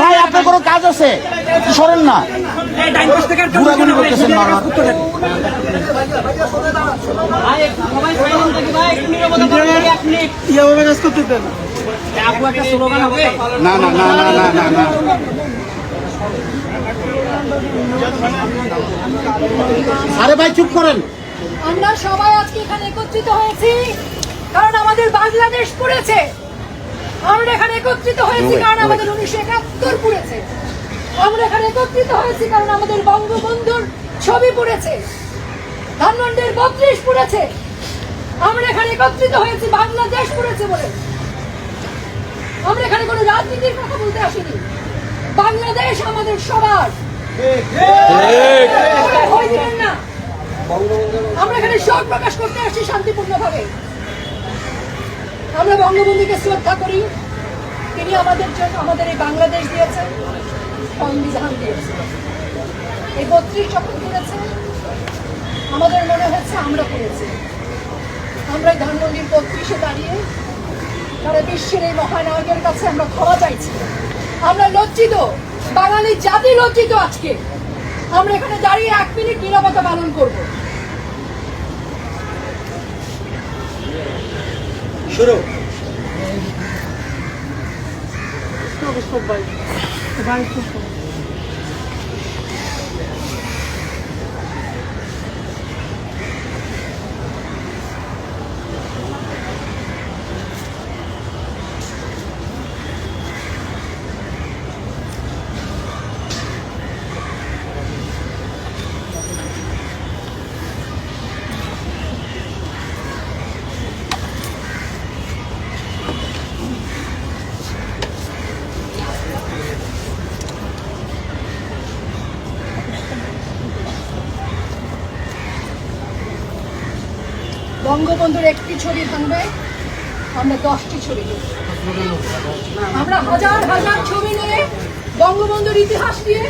ভাই আপনার কোনো কাজ আছে? সরেন না। ঘুরাঘুরি করতেছেন না না না না না না না। আরে ভাই চুপ করেন। আমরা সবাই আজকে এখানে একত্রিত হয়েছি কারণ আমাদের বাংলাদেশ পুড়েছে। আমরা এখানে একত্রিত হয়েছি কারণ আমাদের উনিশশো একাত্তর পুড়েছে। আমরা এখানে একত্রিত হয়েছি কারণ আমাদের বঙ্গবন্ধুর ছবি পুড়েছে। ধানমন্ডির বত্রিশ পুড়েছে। আমরা এখানে একত্রিত হয়েছি বাংলাদেশ পুড়েছে বলে। আমরা এখানে কোনো রাজনীতির কথা বলতে আসিনি। বাংলাদেশ আমাদের সবার। আমরা এখানে শোক প্রকাশ করতে আসছি শান্তিপূর্ণভাবে। আমরা বঙ্গবন্ধুকে শ্রদ্ধা করি। তিনি আমাদের জন্য আমাদের এই বাংলাদেশ দিয়েছেন, সংবিধান দিয়েছেন। এই বত্রিশ যখন করেছে আমাদের মনে হচ্ছে আমরা করেছি। আমরা ধানমন্ডির বত্রিশে দাঁড়িয়ে সারা বিশ্বের এই মহানায়কের কাছে আমরা ক্ষমা চাইছি। আমরা লজ্জিত, বাঙালি জাতি লজ্জিত আজকে। আমরা এখানে দাঁড়িয়ে এক মিনিট নিরবতা পালন করব। শুরু। বঙ্গবন্ধুর একটি ছবি ভাঙবে আমরা দশটি ছবি আমরা হাজার হাজার ছবি নিয়ে বঙ্গবন্ধুর ইতিহাস নিয়ে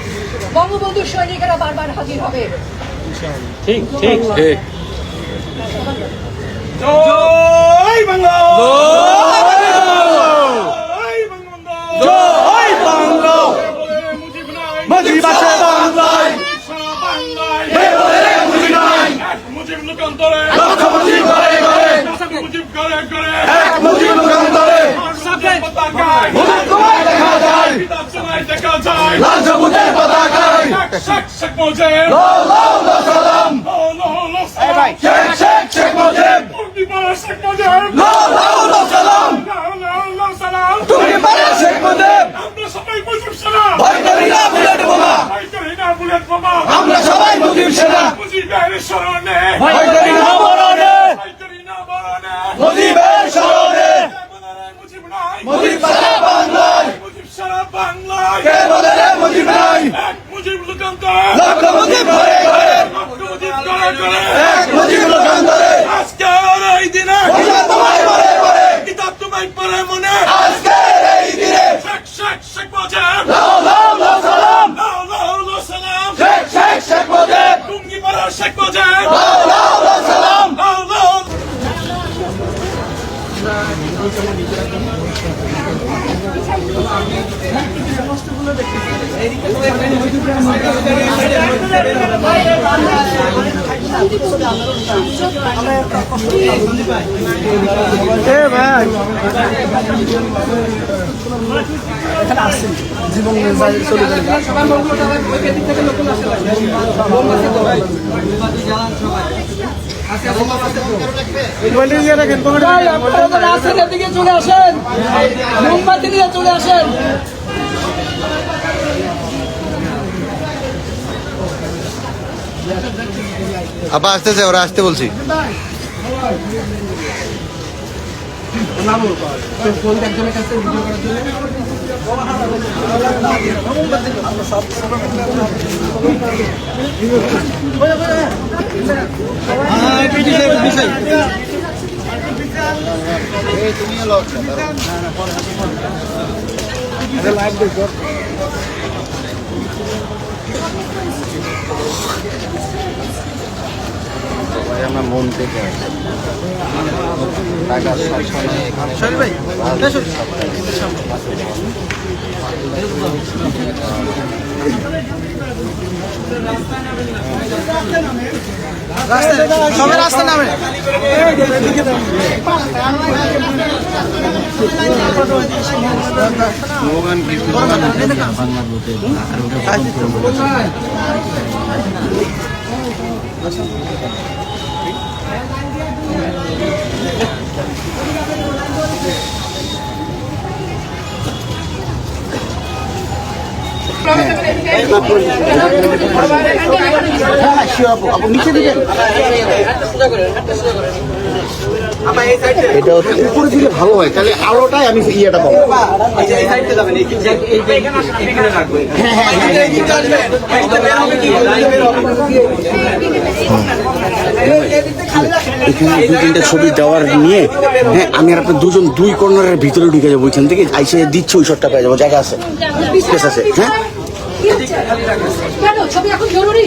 বঙ্গবন্ধুর সৈনিকেরা বারবার হাজির হবে। ঠিক ঠিক। ঠিক। জয় বাংলা! বাংলায়! মুজিব লোকান্তরে লক্ষ মুজিব করে করে মুজিব করে করে এক মুজিব লোকান্তরে সাথে পতাকায় তোমায় দেখা যায় কিতাব সময় দেখা যায় লাল সবুজের পতাকায় শেখ শেখ মুজিব। লো লো লো সালাম। লো লো লো শেখ শেখ শেখ মুজিব। তুমি বলো শেখ মুজিব। লো লো লো সালাম। লো লো সালাম। তুমি পারে শেখ মুজিব। আমরা সবাই মুজিব সেনা। ভয় করি না বুলেট বোমা। ভাই করি না বুলেট বোমা। আমরা সবাই মুজিব সেনা। মুজিবের স্মরণে। ভয় করি না মরণে ভাই করি না মরণে মুজিবের স্মরণে মুজিব নাই মুজিব সারা বাংলায় মুজিব সারা বাংলায় কে বলে রে মুজিব নাই এক মুজিব লোকান্তর লক্ষ মুজিব ঘরে ঘরে লোকান্তরে আজকের এই মনে সালাম লো লো রাস্তার দিকে চলে আসেন মোমবাতি নিয়ে চলে আসেন আপা আসতেছে ওরা আসতে বলছি। আমরা মন থেকে টাকা সবসময় সবাই রাস্তা নামে। হ্যাঁ হ্যাঁ নিচে দিবেন এটা উপরে দিলে ভালো হয় তাহলে আলোটাই আমি ইয়েটা পাবো হ্যাঁ হ্যাঁ হ্যাঁ এখানে দু তিনটা ছবি দেওয়ার নিয়ে হ্যাঁ আমি আর আপনার দুজন দুই কর্নারের ভিতরে ঢুকে যাব ওইখান থেকে আইসে দিচ্ছে ওই শটটা পেয়ে যাব জায়গা আছে স্পেস আছে হ্যাঁ কি হচ্ছে? কেন ছবি এখন জরুরি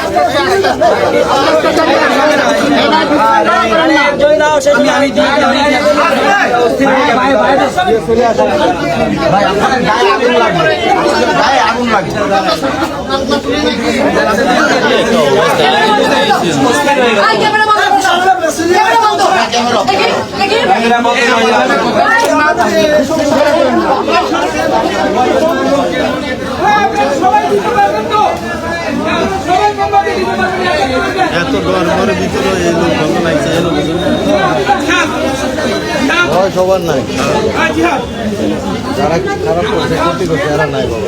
ভাই আপনার গায়ে আগুন লাগবে গায়ে আগুন লাগবে আই ক্যামেরা বন্ধ ক্যামেরা বন্ধ দেখি দেখি এত গরমের ভিতরে এই লোক ভালো লাগছে ভয় সবার নাই। যারা খারাপ করছে, ক্ষতি করছে, এরা নাই বাবা।